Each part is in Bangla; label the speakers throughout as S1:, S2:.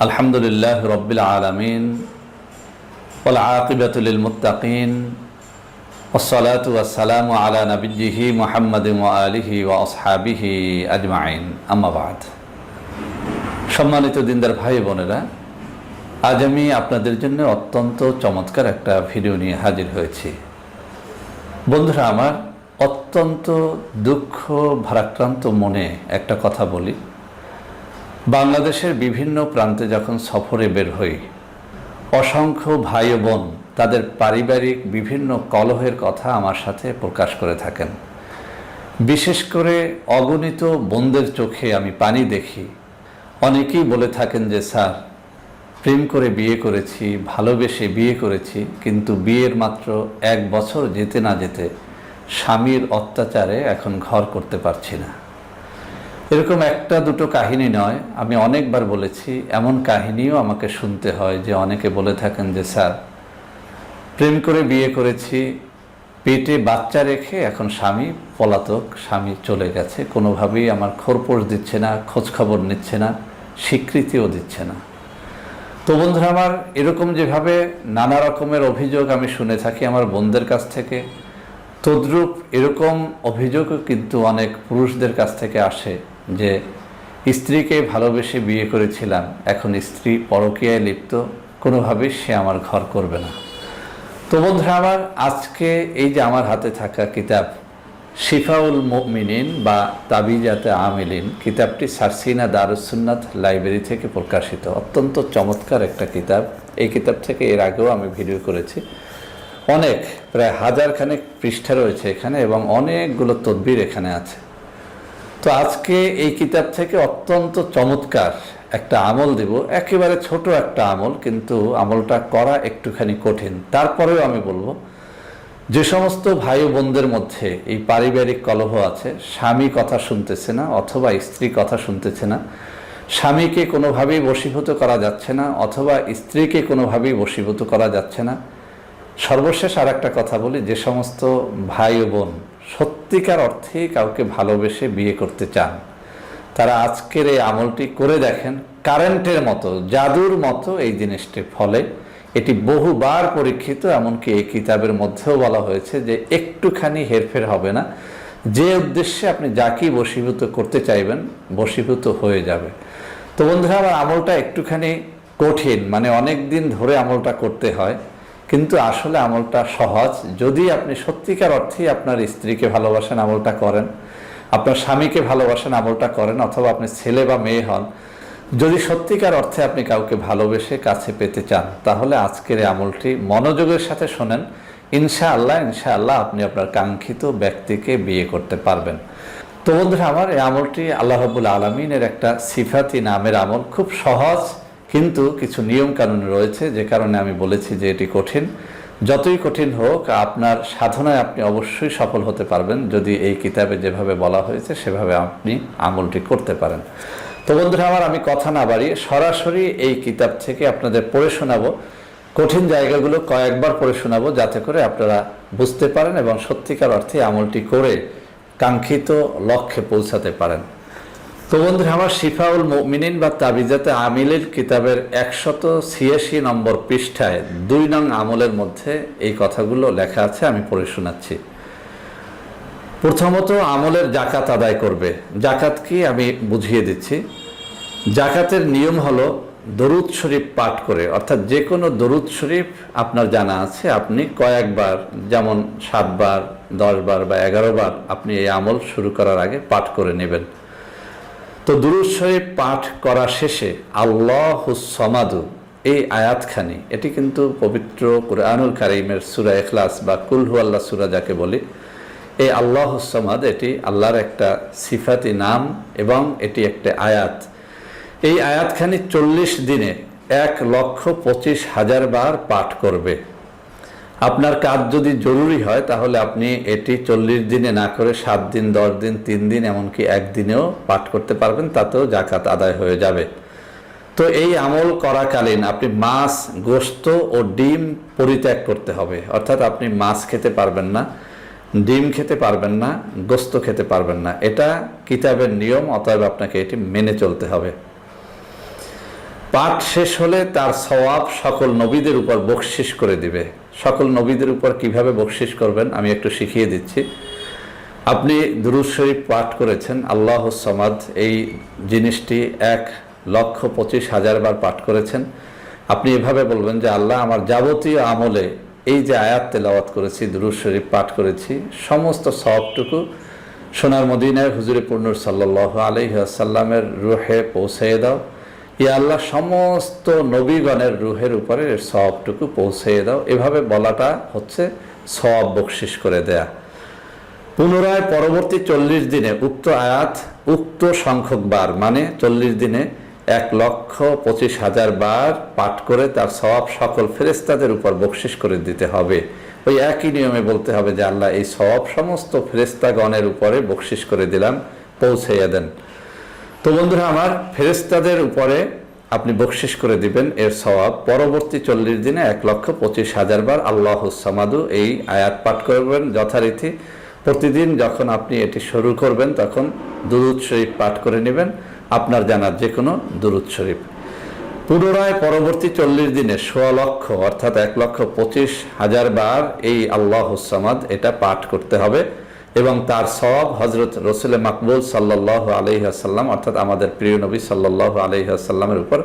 S1: আলহামদুলিল্লাহ রব্বিল আলমিন والعاقبة للمتقين والصلاة والسلام على نبيه محمد وآله وأصحابه أجمعين أما بعد সম্মানিত দিনদার ভাই বোনেরা আজ আমি আপনাদের জন্য অত্যন্ত চমৎকার একটা ভিডিও নিয়ে হাজির হয়েছি বন্ধুরা আমার অত্যন্ত দুঃখ ভারাক্রান্ত মনে একটা কথা বলি বাংলাদেশের বিভিন্ন প্রান্তে যখন সফরে বের হই, অসংখ্য ভাই বোন তাদের পারিবারিক বিভিন্ন কলহের কথা আমার সাথে প্রকাশ করে থাকেন। বিশেষ করে অগণিত বোনদের চোখে আমি পানি দেখি। অনেকেই বলে থাকেন যে, স্যার, প্রেম করে বিয়ে করেছি, ভালোবেসে বিয়ে করেছি, কিন্তু বিয়ের মাত্র এক বছর যেতে না যেতে স্বামীর অত্যাচারে এখন ঘর করতে পারছি না। এরকম একটা দুটো কাহিনী নয়। আমি অনেকবার বলেছি, এমন কাহিনীও আমাকে শুনতে হয় যে অনেকে বলে থাকেন যে, স্যার, প্রেম করে বিয়ে করেছি, পেটে বাচ্চা রেখে এখন স্বামী পলাতক, স্বামী চলে গেছে, কোনোভাবেই আমার খোরপোশ দিচ্ছে না, খোঁজখবর নিচ্ছে না, স্বীকৃতিও দিচ্ছে না। তো বন্ধুরা, আমার এরকম যেভাবে নানা রকমের অভিযোগ আমি শুনে থাকি আমার বোনদের কাছ থেকে, তদ্রূপ এরকম অভিযোগও কিন্তু অনেক পুরুষদের কাছ থেকে আসে। যে স্ত্রীকে ভালোবেসে বিয়ে করেছিলাম, এখন স্ত্রী পরকীয়ায় লিপ্ত কোনোভাবেই সে আমার ঘর করবে না। তো বন্ধুরা, আমার আজকে এই যে আমার হাতে থাকা কিতাব, শিফাউল মিনিন বা তাবিজাতে আমিলিন, কিতাবটি সারসিনা দারুসুন্নাথ লাইব্রেরি থেকে প্রকাশিত। অত্যন্ত চমৎকার একটা কিতাব। এই কিতাব থেকে এর আগেও আমি ভিডিও করেছি। অনেক, প্রায় হাজারখানেক পৃষ্ঠা রয়েছে এখানে এবং অনেকগুলো তদবির এখানে আছে। তো আজকে এই কিতাব থেকে অত্যন্ত চমৎকার একটা আমল দেব। একেবারে ছোট একটা আমল, কিন্তু আমলটা করা একটুখানি কঠিন। তারপরেও আমি বলব, যে সমস্ত ভাই বোনদের মধ্যে এই পারিবারিক কলহ আছে, স্বামী কথা শুনতেছে না, অথবা স্ত্রী কথা শুনতেছে না, স্বামীকে কোনোভাবেই বশীভূত করা যাচ্ছে না, অথবা স্ত্রীকে কোনোভাবেই বশীভূত করা যাচ্ছে না সর্বশেষ আর একটা কথা বলি, যে সমস্ত ভাই ও বোন সত্যিকার অর্থে কাউকে ভালোবেসে বিয়ে করতে চান, তারা আজকের এই আমলটি করে দেখেন, কারেন্টের মতো, জাদুর মতো এই জিনিসটি ফলে। এটি বহুবার পরীক্ষিত, এমনকি এই কিতাবের মধ্যেও বলা হয়েছে যে একটুখানি হেরফের হবে না। যে উদ্দেশ্যে আপনি যাকেই বশীভূত করতে চাইবেন, বশীভূত হয়ে যাবে। তো বন্ধুরা, আমার আমলটা একটুখানি কঠিন মানে অনেক দিন ধরে আমলটা করতে হয়। কিন্তু আসলে আমলটা সহজ। যদি আপনি সত্যিকার অর্থেই আপনার স্ত্রীকে ভালোবাসেন, আমলটা করেন, আপনার স্বামীকে ভালোবাসেন, আমলটা করেন, অথবা আপনি ছেলে বা মেয়ে হন, যদি সত্যিকার অর্থে আপনি কাউকে ভালোবেসে কাছে পেতে চান, তাহলে আজকের এই আমলটি মনোযোগের সাথে শোনেন। ইনশাআল্লাহ ইনশাআল্লাহ আপনি আপনার কাঙ্ক্ষিত ব্যক্তিকে বিয়ে করতে পারবেন। তো বন্ধুরা, আমার এই আমলটি আল্লাহ রবুল আলমিনের একটা সিফাতি নামের আমল। খুব সহজ কিন্তু কিছু নিয়ম কানুন রয়েছে যে কারণে আমি বলেছি যে এটি কঠিন। যতই কঠিন হোক, আপনার সাধনায় আপনি অবশ্যই সফল হতে পারবেন। যদি এই কিতাবে যেভাবে বলা হয়েছে, সেভাবে আপনি আমলটি করতে পারেন। তো বন্ধুরা আমার, আমি কথা না বাড়িয়ে সরাসরি এই কিতাব থেকে আপনাদের পড়ে শোনাবো। কঠিন জায়গাগুলো কয়েকবার পড়ে শোনাবো যাতে করে আপনারা বুঝতে পারেন এবং সত্যিকার অর্থে আমলটি করে কাঙ্ক্ষিত লক্ষ্যে পৌঁছাতে পারেন। তো বন্ধুরা, আমার শিফাউল মিনিন বা তাবিজাতে আমিলের কিতাবের একশত ছিয়াশি নম্বর পৃষ্ঠায় দুই নং আমলের মধ্যে এই কথাগুলো লেখা আছে, আমি পড়ে শোনাচ্ছি। প্রথমত, আমলের জাকাত আদায় করবে। জাকাত কি আমি বুঝিয়ে দিচ্ছি। জাকাতের নিয়ম হলো দরুদ শরীফ পাঠ করে, অর্থাৎ যে কোনো দরুদ শরীফ আপনার জানা আছে, আপনি কয়েকবার, যেমন সাতবার, দশবার বা এগারো বার আপনি এই আমল শুরু করার আগে পাঠ করে নেবেন। তো দুরুদ পাঠ করা শেষে আল্লাহ সমাদু, এই আয়াতখানি, এটি কিন্তু পবিত্র কুরআনুল কারিমের সুরা এখলাস বা কুলহু আল্লাহ সুরা যাকে বলি, এই আল্লাহ সমাদ এটি আল্লাহর একটা সিফাতি নাম এবং এটি একটা আয়াত। এই আয়াতখানি চল্লিশ দিনে এক লক্ষ পঁচিশ হাজার বার পাঠ করবে। আপনার কাজ যদি জরুরি হয়, তাহলে আপনি এটি চল্লিশ দিনে না করে সাত দিন, দশ দিন, তিন দিন, এমনকি একদিনেও পাঠ করতে পারবেন, তাতেও জাকাত আদায় হয়ে যাবে। তো এই আমল করাকালীন আপনি মাছ, গোস্ত ও ডিম পরিত্যাগ করতে হবে। অর্থাৎ আপনি মাছ খেতে পারবেন না, ডিম খেতে পারবেন না, গোস্ত খেতে পারবেন না। এটা কিতাবের নিয়ম, অতএব আপনাকে এটি মেনে চলতে হবে। পাঠ শেষ হলে তার সওয়াব সকল নবীদের উপর বকশিস করে দিবে। সকল নবীদের উপর কীভাবে বকশিস করবেন? আমি একটু শিখিয়ে দিচ্ছি। আপনি দুরুদ শরীফ পাঠ করেছেন, আল্লাহ সমাদ, এই জিনিসটি এক লক্ষ পঁচিশ হাজার বার পাঠ করেছেন। আপনি এভাবে বলবেন যে, আল্লাহ আমার যাবতীয় আমলে এই যে আয়াত তেলাওয়াত করেছি, দুরুদ শরীফ পাঠ করেছি, সমস্ত সবটুকু সোনার মদিনায় হুজুরে পূর্ণুর সাল্লাহ আলহিহাসাল্লামের রুহে পৌঁছে দাও। ইয়া আল্লাহ সমস্ত নবীগণের রুহের উপরে সবটুকু পৌঁছে দাও। এভাবে বলাটা হচ্ছে সব বকশিস করে দেয়া। পুনরায় পরবর্তী চল্লিশ দিনে উক্ত আয়াত, উক্ত সংখ্যক বার মানে চল্লিশ দিনে এক লক্ষ পঁচিশ হাজার বার পাঠ করে তার সব সকল ফেরেস্তাদের উপর বকশিস করে দিতে হবে। ওই একই নিয়মে বলতে হবে যে আল্লাহ এই সব সমস্ত ফেরেস্তাগণের উপরে বকশিস করে দিলাম পৌঁছাইয়া দেন। তো বন্ধুরা, আমার ফেরেস্তাদের উপরে আপনি বকশিস করে দিবেন এর সওয়াব। পরবর্তী চল্লিশ দিনে এক লক্ষ পঁচিশ হাজার বার আল্লাহ সামাদু এই আয়াত পাঠ করবেন যথারীতি। প্রতিদিন যখন আপনি এটি শুরু করবেন, তখন দুরুদ শরীফ পাঠ করে নেবেন, আপনার জানার যে কোনো দুরুদ শরীফ। পুনরায় পরবর্তী চল্লিশ দিনে সোয়া লক্ষ, অর্থাৎ এক লক্ষ পঁচিশ হাজার বার এই আল্লাহ সামাদ এটা পাঠ করতে হবে। এবং তার সব হজরত রসুল মাকবুল সাল্লাহ আলহিহাসাল্লাম অর্থাৎ আমাদের প্রিয় নবী সাল্লাহ আলহিহাসাল্লামের উপর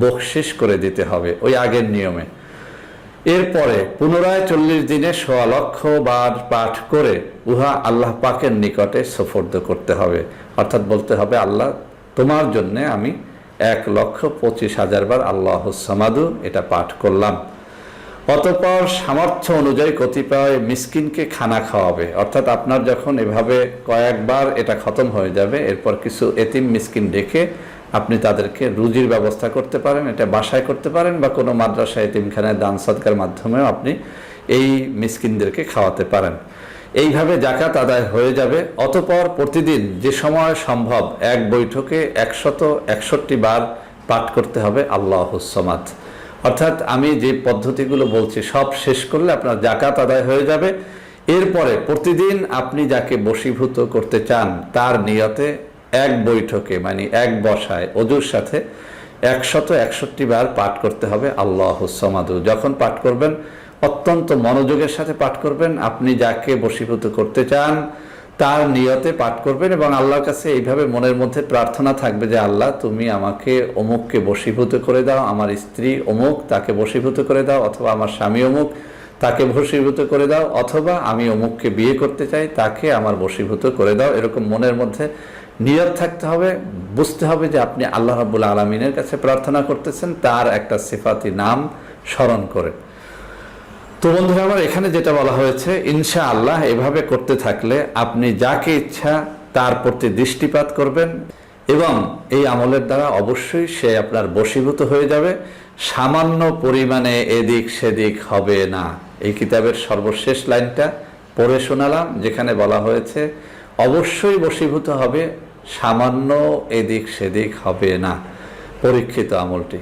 S1: বকশিস করে দিতে হবে ওই আগের নিয়মে। এরপরে পুনরায় চল্লিশ দিনে সোয়া লক্ষ বার পাঠ করে উহা আল্লাহ পাকের নিকটে সুফর্দ করতে হবে। অর্থাৎ বলতে হবে, আল্লাহ, তোমার জন্যে আমি এক লক্ষ পঁচিশ হাজার বার আল্লাহ সামাদু এটা পাঠ করলাম। অতপর সামর্থ্য অনুযায়ী কতিপয় মিসকিনকে খানা খাওয়াবে। অর্থাৎ আপনার যখন এভাবে কয়েকবার এটা খতম হয়ে যাবে, এরপর কিছু এতিম মিসকিন ডেকে আপনি তাদেরকে রুজির ব্যবস্থা করতে পারেন, এটা বাসায় করতে পারেন বা কোনো মাদ্রাসা এতিমখানায় দান সৎকার মাধ্যমেও আপনি এই মিসকিনদেরকে খাওয়াতে পারেন। এইভাবে জাকাত আদায় হয়ে যাবে। অতপর প্রতিদিন যে সময় সম্ভব এক বৈঠকে একশত একষট্টি বার পাঠ করতে হবে আল্লাহ সমাদ। অর্থাৎ আমি যে পদ্ধতিগুলো বলছি, সব শেষ করলে আপনার জাকাত আদায় হয়ে যাবে। এরপরে প্রতিদিন আপনি যাকে বশীভূত করতে চান, তার নিয়তে এক বৈঠকে মানে এক বসায় অজুর সাথে একশত একষট্টি বার পাঠ করতে হবে আল্লাহ সমাদু। যখন পাঠ করবেন, অত্যন্ত মনোযোগের সাথে পাঠ করবেন। আপনি যাকে বশীভূত করতে চান তার নিয়তে পাঠ করবেন এবং আল্লাহর কাছে এইভাবে মনের মধ্যে প্রার্থনা থাকবে যে, আল্লাহ, তুমি আমাকে অমুককে বশীভূত করে দাও, আমার স্ত্রী অমুক, তাকে বশীভূত করে দাও, অথবা আমার স্বামী অমুক, তাকে বশীভূত করে দাও, অথবা আমি অমুককে বিয়ে করতে চাই, তাকে আমার বশীভূত করে দাও। এরকম মনের মধ্যে নিয়ত থাকতে হবে। বুঝতে হবে যে, আপনি আল্লাহ রাবুল আলমিনের কাছে প্রার্থনা করতেছেন, তার একটা সিফাতি নাম স্মরণ করে। তো বন্ধুরা, আমার এখানে যেটা বলা হয়েছে ইনশা আল্লাহ এভাবে করতে থাকলে আপনি যাকে ইচ্ছা তার প্রতি দৃষ্টিপাত করবেন এবং এই আমলের দ্বারা অবশ্যই সে আপনার বশীভূত হয়ে যাবে। সামান্য পরিমাণে এদিক সেদিক হবে না। এই কিতাবের সর্বশেষ লাইনটা পড়ে শোনালাম, যেখানে বলা হয়েছে, অবশ্যই বশীভূত হবে, সামান্য এদিক সেদিক হবে না। পরীক্ষিত আমলটি।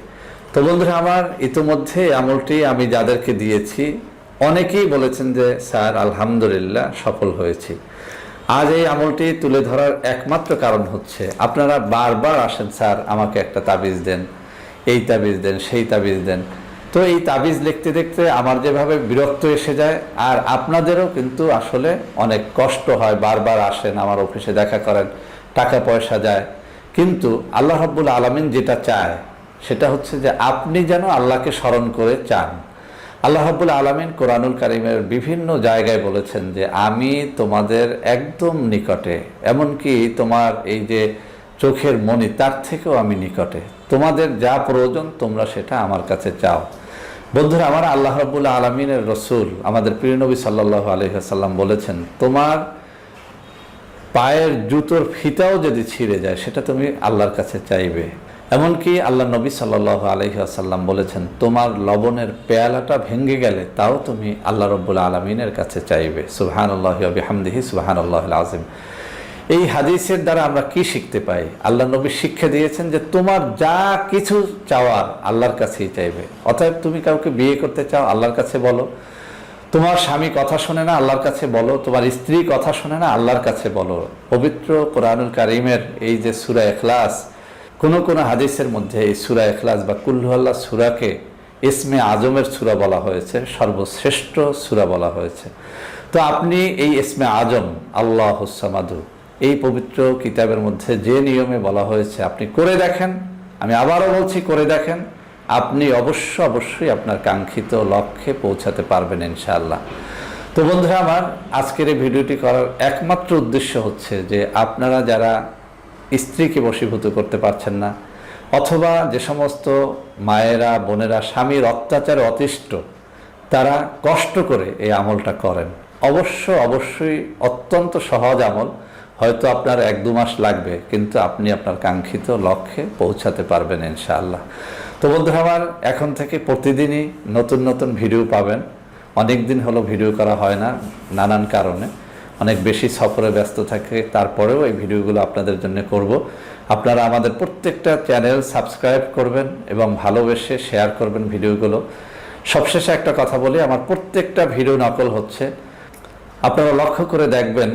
S1: তো বন্ধুরা, আমার ইতিমধ্যে আমলটি আমি যাদেরকে দিয়েছি অনেকেই বলেছেন যে, স্যার, আলহামদুলিল্লাহ সফল হয়েছি। আজ এই আমলটি তুলে ধরার একমাত্র কারণ হচ্ছে, আপনারা বারবার আসেন, স্যার, আমাকে একটা তাবিজ দেন, এই তাবিজ দেন, সেই তাবিজ দেন। তো এই তাবিজ লিখতে দেখতে আমার যেভাবে বিরক্ত এসে যায়, আর আপনাদেরও কিন্তু আসলে অনেক কষ্ট হয়, বারবার আসেন, আমার অফিসে দেখা করেন, টাকা পয়সা যায়। কিন্তু আল্লাহ রাব্বুল আলমিন যেটা চায়, সেটা হচ্ছে যে, আপনি যেন আল্লাহকে স্মরণ করে চান। আল্লাহ রাব্বুল আলমিন কোরআনুল কারিমের বিভিন্ন জায়গায় বলেছেন যে আমি তোমাদের একদম নিকটে, এমনকি তোমার এই যে চোখের মনি, তার থেকেও আমি নিকটে। তোমাদের যা প্রয়োজন তোমরা সেটা আমার কাছে চাও। বন্ধুরা, আমার আল্লাহ রাবুল্লাহ আলমিনের রসুল আমাদের প্রিয় নবী সাল্লাহ আলহিহাসাল্লাম বলেছেন, তোমার পায়ের জুতোর ফিতাও যদি ছিঁড়ে যায়, সেটা তুমি আল্লাহর কাছে চাইবে। এমনকি আল্লাহ নবী সাল্লাহ আলহি আসাল্লাম বলেছেন, তোমার লবণের পেয়ালাটা ভেঙে গেলে তাও তুমি আল্লাহ রব্বুল আলমিনের কাছে চাইবে। সুবহান আল্লাহ হামদিহি সুবহান আল্লাহ আজিম এই হাদিসের দ্বারা আমরা কি শিখতে পাই? আল্লাহ নবী শিক্ষা দিয়েছেন যে, তোমার যা কিছু চাওয়ার আল্লাহর কাছেই চাইবে। অতএব তুমি কাউকে বিয়ে করতে চাও, আল্লাহর কাছে বলো। তোমার স্বামী কথা শোনে না, আল্লাহর কাছে বলো। তোমার স্ত্রী কথা শোনে না, আল্লাহর কাছে বলো। পবিত্র কোরআনুল কারিমের এই যে সুরা এখলাস কোন কোন হাদিসের মধ্যে এই সুরা এখলাস বা কুল্লু আল্লাহ সুরাকে ইসমে আজমের সুরা বলা হয়েছে, সর্বশ্রেষ্ঠ সুরা বলা হয়েছে। তো আপনি এই ইসমে আজম, আল্লাহ হুসামাদু এই পবিত্র কিতাবের মধ্যে যে নিয়মে বলা হয়েছে, আপনি করে দেখেন, আমি আবারও বলছি করে দেখেন, আপনি অবশ্য অবশ্যই আপনার কাঙ্ক্ষিত লক্ষ্যে পৌঁছাতে পারবেন ইনশাআল্লাহ। তো বন্ধুরা আমার আজকের এই ভিডিওটি করার একমাত্র উদ্দেশ্য হচ্ছে যে আপনারা যারা স্ত্রীকে বশীভূত করতে পারছেন না। অথবা যে সমস্ত মায়েরা, বোনেরা স্বামীর অত্যাচারে অতিষ্ঠ, তারা কষ্ট করে এই আমলটা করেন। অবশ্য, অবশ্যই অত্যন্ত সহজ আমল। হয়তো আপনার এক দু মাস লাগবে, কিন্তু আপনি আপনার কাঙ্ক্ষিত লক্ষ্যে পৌঁছাতে পারবেন ইনশাআল্লাহ। তো বন্ধুরা আমার, এখন থেকে প্রতিদিনই নতুন নতুন ভিডিও পাবেন। অনেক দিন হলো ভিডিও করা হয় না, নানান কারণে। অনেক বেশি সফরে ব্যস্ত থাকে, তারপরেও এই ভিডিওগুলো আপনাদের জন্য করব। আপনারা আমাদের প্রত্যেকটা চ্যানেল সাবস্ক্রাইব করবেন এবং ভালোবেসে শেয়ার করবেন ভিডিওগুলো। সবশেষে একটা কথা বলি, আমার প্রত্যেকটা ভিডিও নকল হচ্ছে। আপনারা লক্ষ্য করে দেখবেন,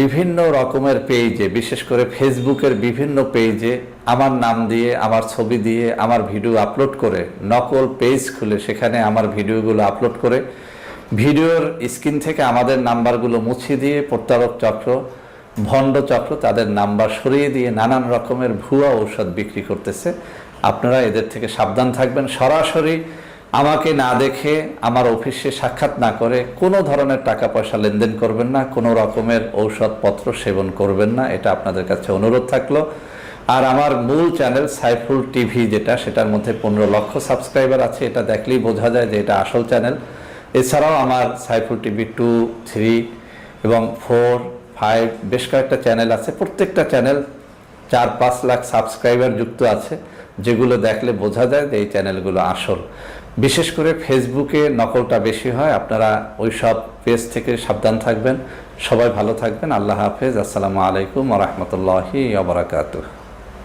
S1: বিভিন্ন রকমের পেজে, বিশেষ করে ফেসবুকের বিভিন্ন পেজে আমার নাম দিয়ে, আমার ছবি দিয়ে, আমার ভিডিও আপলোড করে, নকল পেজ খুলে সেখানে আমার ভিডিওগুলো আপলোড করে ভিডিওর স্ক্রিন থেকে আমাদের নাম্বারগুলো মুছে দিয়ে প্রত্যারক চক্র, ভণ্ড চক্র, তাদের নাম্বার সরিয়ে দিয়ে নানান রকমের ভুয়া ঔষধ বিক্রি করতেছে। আপনারা এদের থেকে সাবধান থাকবেন। সরাসরি আমাকে না দেখে আমার অফিসে সাক্ষাৎ না করে কোনো ধরনের টাকা পয়সা লেনদেন করবেন না, কোনো রকমের ঔষধপত্র সেবন করবেন না, এটা আপনাদের কাছে অনুরোধ থাকল। আর আমার মূল চ্যানেল সাইফুল টিভি যেটা, সেটার মধ্যে পনেরো লক্ষ সাবস্ক্রাইবার আছে, এটা দেখলেই বোঝা যায় যে এটা আসল চ্যানেল। এছাড়াও আমার সাইফুল টিভি টু, থ্রি এবং ফোর, ফাইভ বেশ কয়েকটা চ্যানেল আছে। প্রত্যেকটা চ্যানেল চার, পাঁচ লাখ সাবস্ক্রাইবার যুক্ত আছে, যেগুলো দেখলে বোঝা যায় যে এই চ্যানেলগুলো আসল। বিশেষ করে ফেসবুকে নকলটা বেশি হয়, আপনারা ওই সব পেজ থেকে সাবধান থাকবেন। সবাই ভালো থাকবেন, আল্লাহ হাফেজ, আসসালামু আলাইকুম রহমতুল্লাহি আবরাকাতুহ